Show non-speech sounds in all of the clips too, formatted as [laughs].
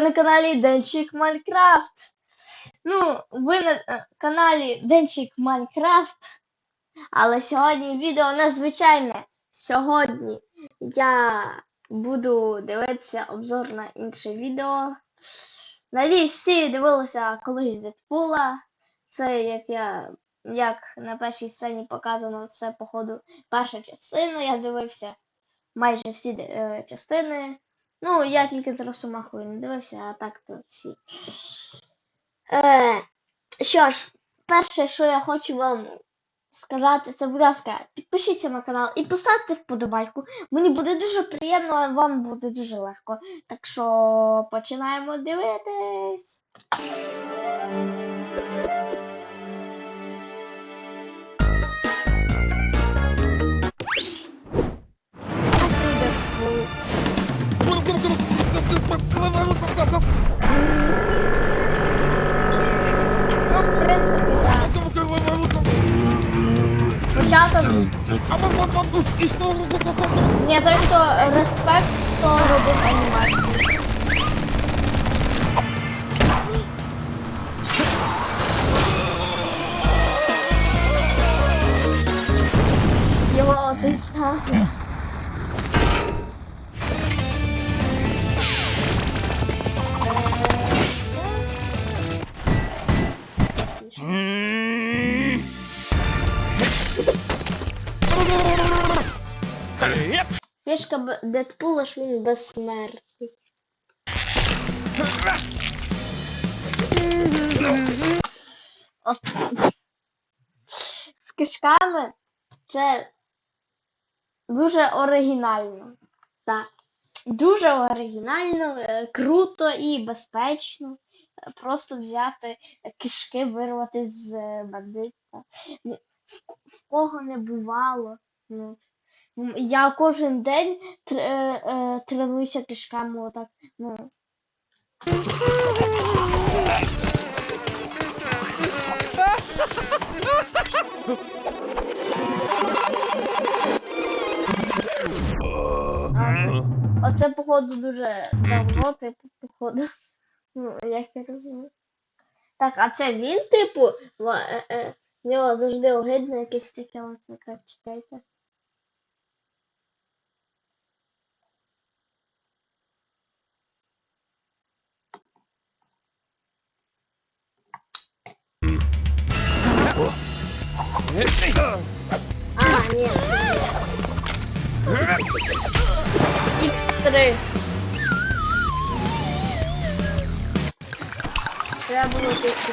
на каналі Денчик Майнкрафт. Ну, ви на е, каналі Денчик Майнкрафт. Але сьогодні відео незвичайне. Сьогодні я буду дивитися обзор на інше відео. Надіюсь, всі дивилися колись Дедпула. Це як я. Як на першій сцені показано, це, походу, перша частина. Я дивився майже всі е, частини. Ну, я тільки з Росомахою не дивився, а так то всі. Е, що ж, перше, що я хочу вам сказати, це, будь ласка, підпишіться на канал і поставте вподобайку. Мені буде дуже приємно, а вам буде дуже легко. Так що починаємо дивитись. Ну, в принципі, так. Ні, той, хто респект, хто робив анімацію. Його оцей танець. Фішка Дедпула, що він безсмертний. З кишками це дуже оригінально. Так. Дуже оригінально, е, круто і безпечно. Просто взяти кишки, вирвати з е, бандита. В кого не бувало. Ну, Я кожен день тр- е, е, тренуюся кишками отак. Ну. А, походу, дуже давно, типу, походу. Ну, як я розумію. Так, а це він, типу, е, е, нього завжди огидно якесь таке оце, так, чекайте. А, ні, це. X3. Треба було тиску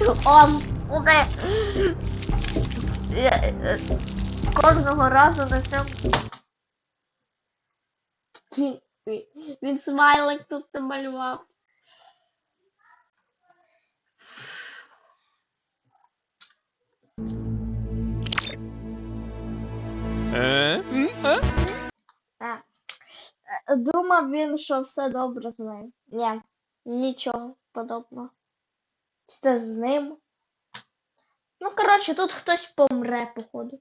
О, слухай. Я, е, Кожного разу на цьому. Він, смайлик тут намалював. Так. Е, Думав він, що все добре з ним. Ні, нічого подобного. Чи Це з ним. Ну, коротше, тут хтось помре, походу.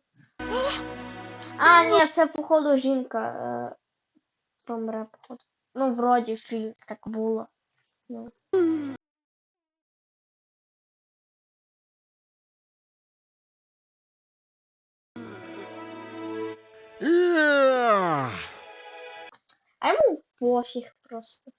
А, ні, це, походу, жінка е, помре, походу. Ну, вроді фільм так було. Ну. А йому пофіг просто.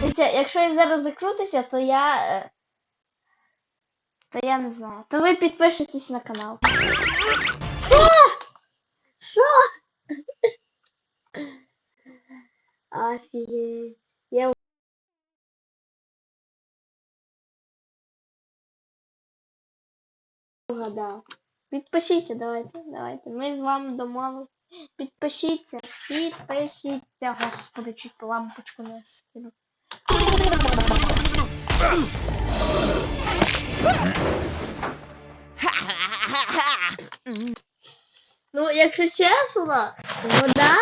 Дивіться, якщо він зараз закрутиться, то я. е, То я не знаю. То ви підпишетесь на канал. Що? Що? Офігеть. Я А, да. Підпишіться, давайте, давайте. Ми з вами домовились. Підпишіться, підпишіться. Господи, чуть лампочку не скину. Ну, якщо чесно, вода.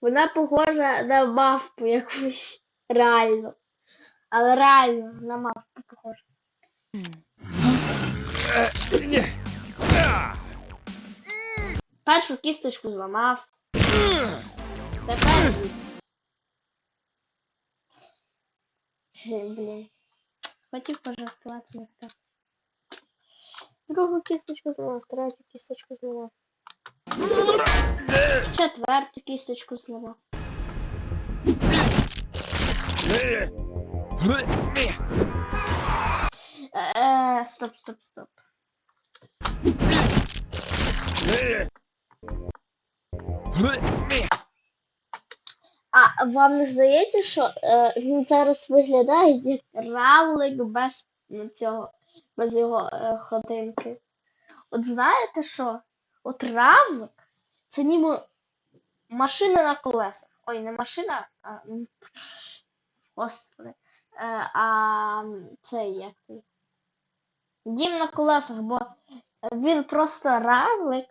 Вона похожа на мавпу якусь. Реально. Але реально на мавпу похожа. Першу кісточку зламав. Тепер від. Чи, блін. Хотів пожартувати не так. Другу кісточку зламав, третю кісточку зламав. Четверту кісточку зламав. Е, стоп, стоп, стоп. А вам не здається, що е, він зараз виглядає як равлик без ну, цього, без його е, ходинки? От знаєте що? От равлик це ніби машина на колесах. Ой, не машина, а м, господи. Е, а це як? Дім на колесах, бо він просто равлик.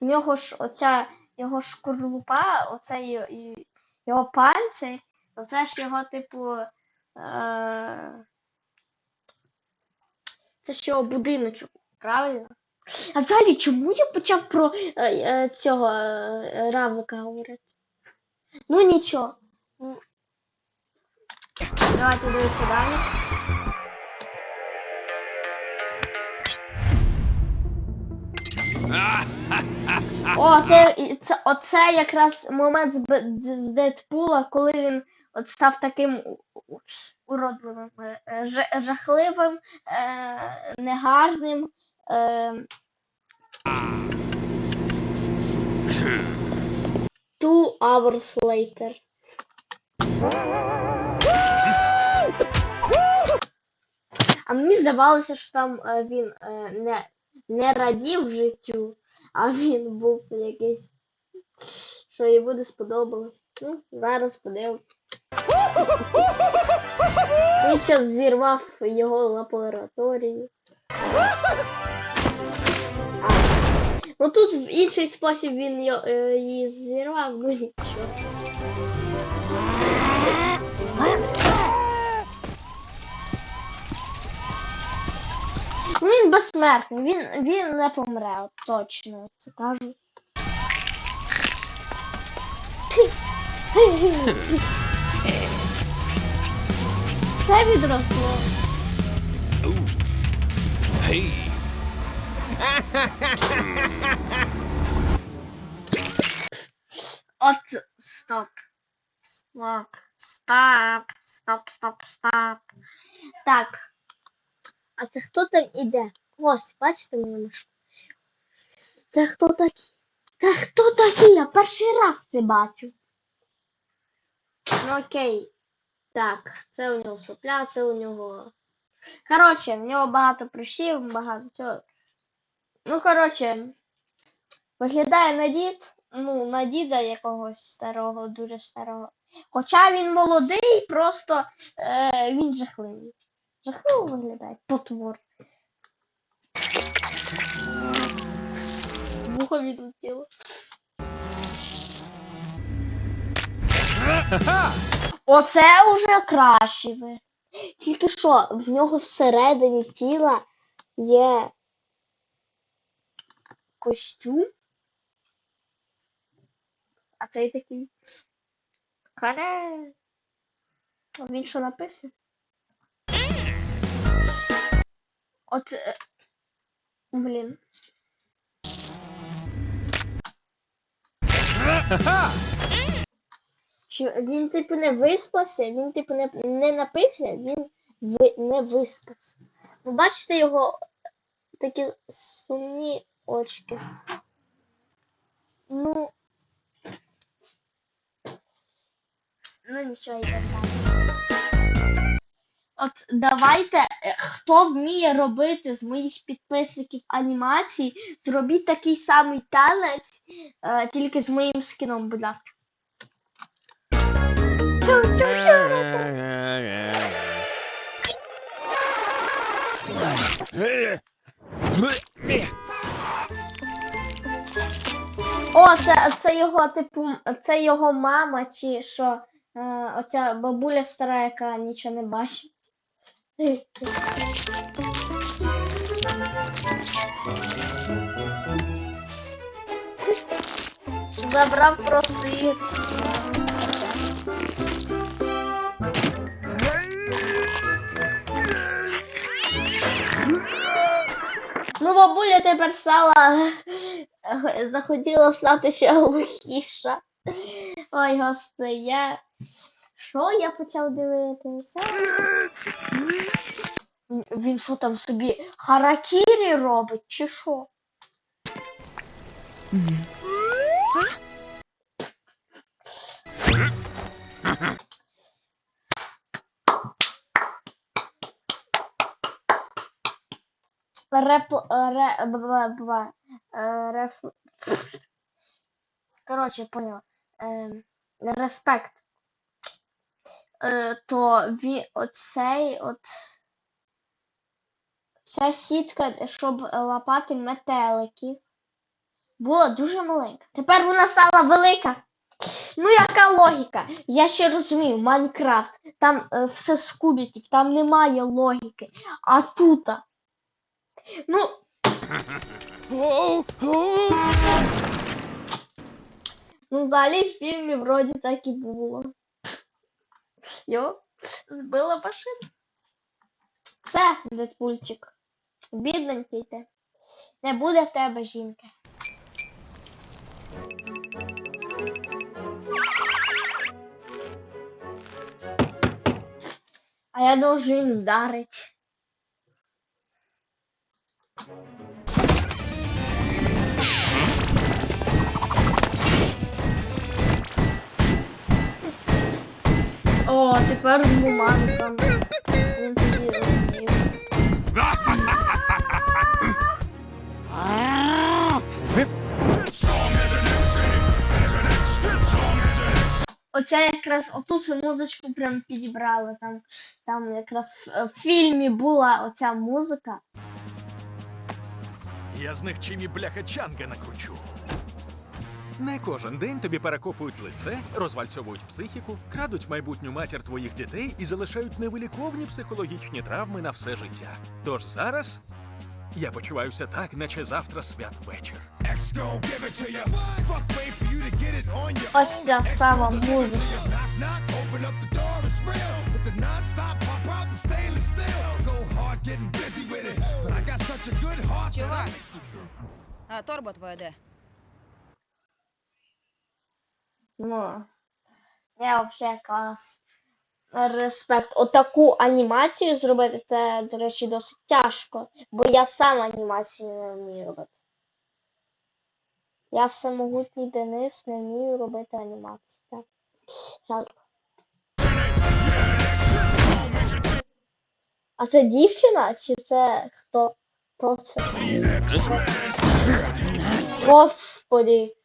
В нього ж оця його шкурлупа, оцей його панцир, це ж його, типу. Е... Це ж його будиночок, правильно? А взагалі, чому я почав про е, е, цього е, равлика говорити? Ну нічого. Ну, Давайте дивитися далі. [laughs] О, це, це оце якраз момент з, з Дедпула, коли він от став таким уродливим, е, жахливим, е, негарним. Е, two hours later. А мені здавалося, що там е, він е, не, не радів життю, а він був якийсь, що їй буде сподобалось. Ну, зараз подивимось. Він ще зірвав його лабораторію. А, ну тут в інший спосіб він е, її зірвав, ну нічого. Ну, Він безсмертний, він, він не помре, точно це кажу. Все відросло. Hey. От стоп. Стоп. Стоп. Стоп, стоп, стоп. Так. А це хто там іде? Ось, бачите мою мишку? Це хто такий? Це хто такий? Я перший раз це бачу. Ну окей. Так, це у нього сопля, це у нього. Коротше, в нього багато прищів, багато цього. Ну, коротше, виглядає на дід, ну, на діда якогось старого, дуже старого. Хоча він молодий, просто е, він жахливий. Жахливо виглядає, потвор. Вухо відлетіло. Оце уже краще ви. Тільки що в нього всередині тіла є костюм. А цей такий. Харе. Він що напився? От. е, Блін. Що він, типу, не виспався, він, типу, не, не напився, він ви, не виспався. Ви бачите його такі сумні очки. Ну. Ну нічого йде далі. От давайте, е, хто вміє робити з моїх підписників анімації, зробіть такий самий танець, е, тільки з моїм скіном, будь ласка. О, це, це його, типу, це його мама, чи що? Е, оця бабуля стара, яка нічого не бачить. Забрав просто і. Ну, бабуля тепер стала [laughs] захотіла стати ще глухіша. Ой, господи, я. Що я почав дивитися? Він що там собі харакірі робить, чи що? Реп... Ре... б- б- б- е, Реф... Короче, поняла. Ем, Респект. Е, То оцей от. Ця сітка, щоб лапати метеликів, була дуже маленька. Тепер вона стала велика. Ну, яка логіка? Я ще розумію, Майнкрафт, там е, все з кубиків, там немає логіки. А тут. Ну, ну, взагалі в фільмі вроді так і було. Йо, збила машину. Все, Дедпульчик. Бідненький ти. Не буде в тебе жінки. А я він вдарить. О, тепер з муманком. Він тоді розумів. Якраз оту цю музичку прям підібрали. Там, там якраз в, фільмі була оця музика. Я з них чим і бляха чанга накручу. Не кожен день тобі перекопують лице, розвальцьовують психіку, крадуть майбутню матір твоїх дітей і залишають невиліковні психологічні травми на все життя. Тож зараз я почуваюся так, наче завтра святвечір. Ось ця сама музика. Чувак, а торба твоя де? Ну, я взагалі клас. Респект. Отаку анімацію зробити, це, до речі, досить тяжко, бо я сам анімацію не вмію робити. Я всемогутній Денис не вмію робити анімацію. Так. Жалко. А це дівчина чи це хто? Хто це? Господи.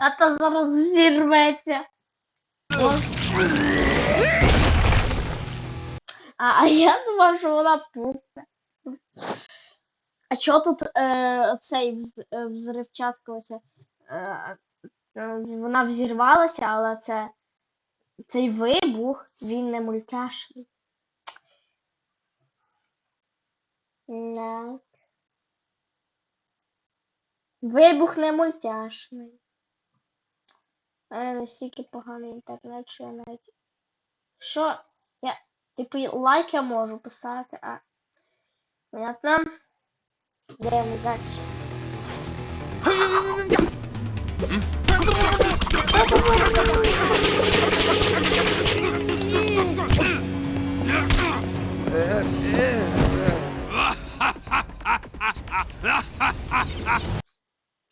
А то зараз взірветься. А, а я що вона пухне. А чого тут е, цей е, взривчатка оця? Е, е, вона взірвалася, але це цей вибух, він не мультяшний. Не. Вибух не мультяшний. Мене настільки поганий інтернет, що навіть. Що? Я. Типу, лайк я можу писати, а. Понятно? Йдемо далі.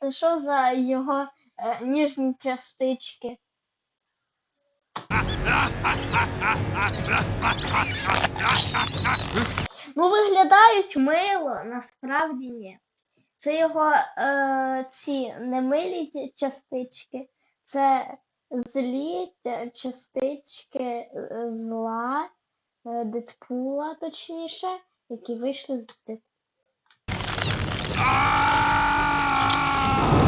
Це що за його е, ніжні частички? Ну, виглядають мило, насправді ні. Це його е, ці немилі частички, це злі частички е, зла, е, Дедпула, точніше, які вийшли з Дед.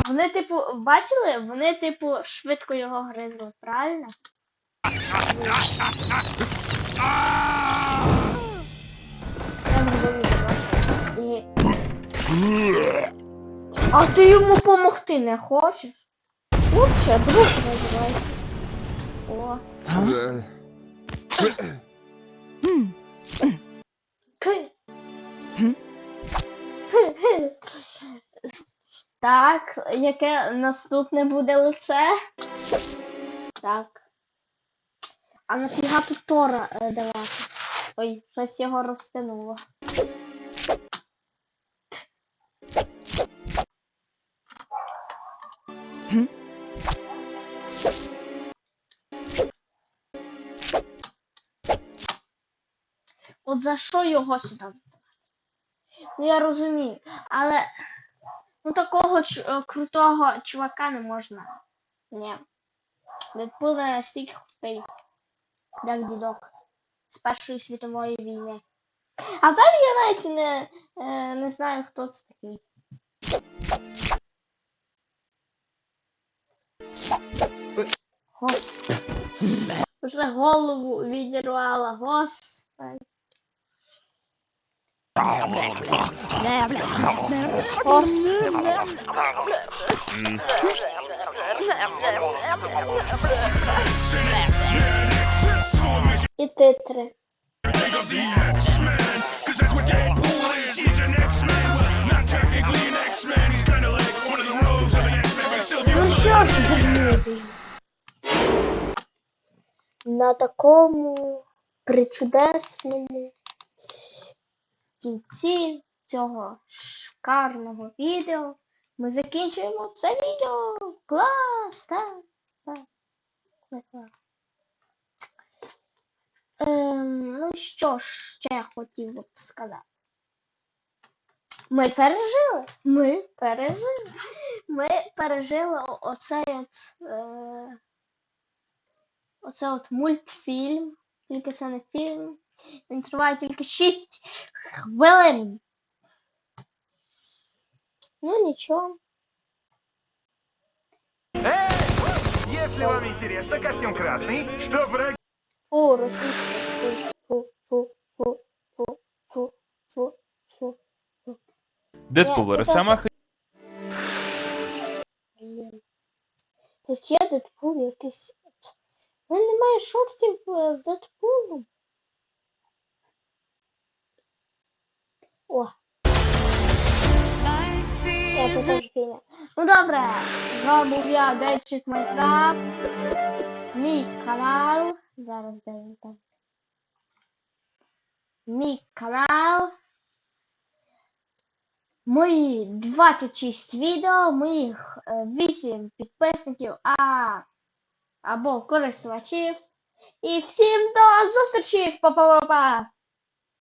Вони, типу, бачили? Вони, типу, швидко його гризли, правильно? А ти йому помогти не хочеш? Лучше друг називається. О. Так, яке наступне буде лице? Так. А нафіга тут Тора е, давати? Ой, щось його розтянуло. От за що його сюди додавати? Ну я розумію, але ну такого ч- е, крутого чувака не можна. Ні. Дедпул не настільки крутий, як дідок з Першої світової війни. А взагалі я навіть не, е, не знаю, хто це такий. Господи. Вже голову відірвала, господи. І титри. Ну що ж, друзі, на такому причудесному кінці цього шикарного відео ми закінчуємо це відео. Клас! Так, так. так. Ем, ну що ж, ще я хотів би сказати. Ми пережили. Ми пережили. Ми пережили оцей от. Е... Оце от мультфільм. Тільки це не фільм. Він триває тільки 6 хвилин. Ну нічого. Если вам интересно, костюм красный, что враги Фу, російська. Фу, фу, фу, фу, фу, фу, фу, фу. Дедпул, Ні, це Росомаха Блін. Тут є Дедпул якийсь. У мене немає шортів е, з Дедпулом. О. Ні, це теж фігня. Ну добре, з вами був я, Денчик Майнкрафт. Мій канал. Зараз де він. Мій канал. Мої 26 відео, моїх е, 8 підписників, а або користувачів. І всім до зустрічі! Па-па-па-па!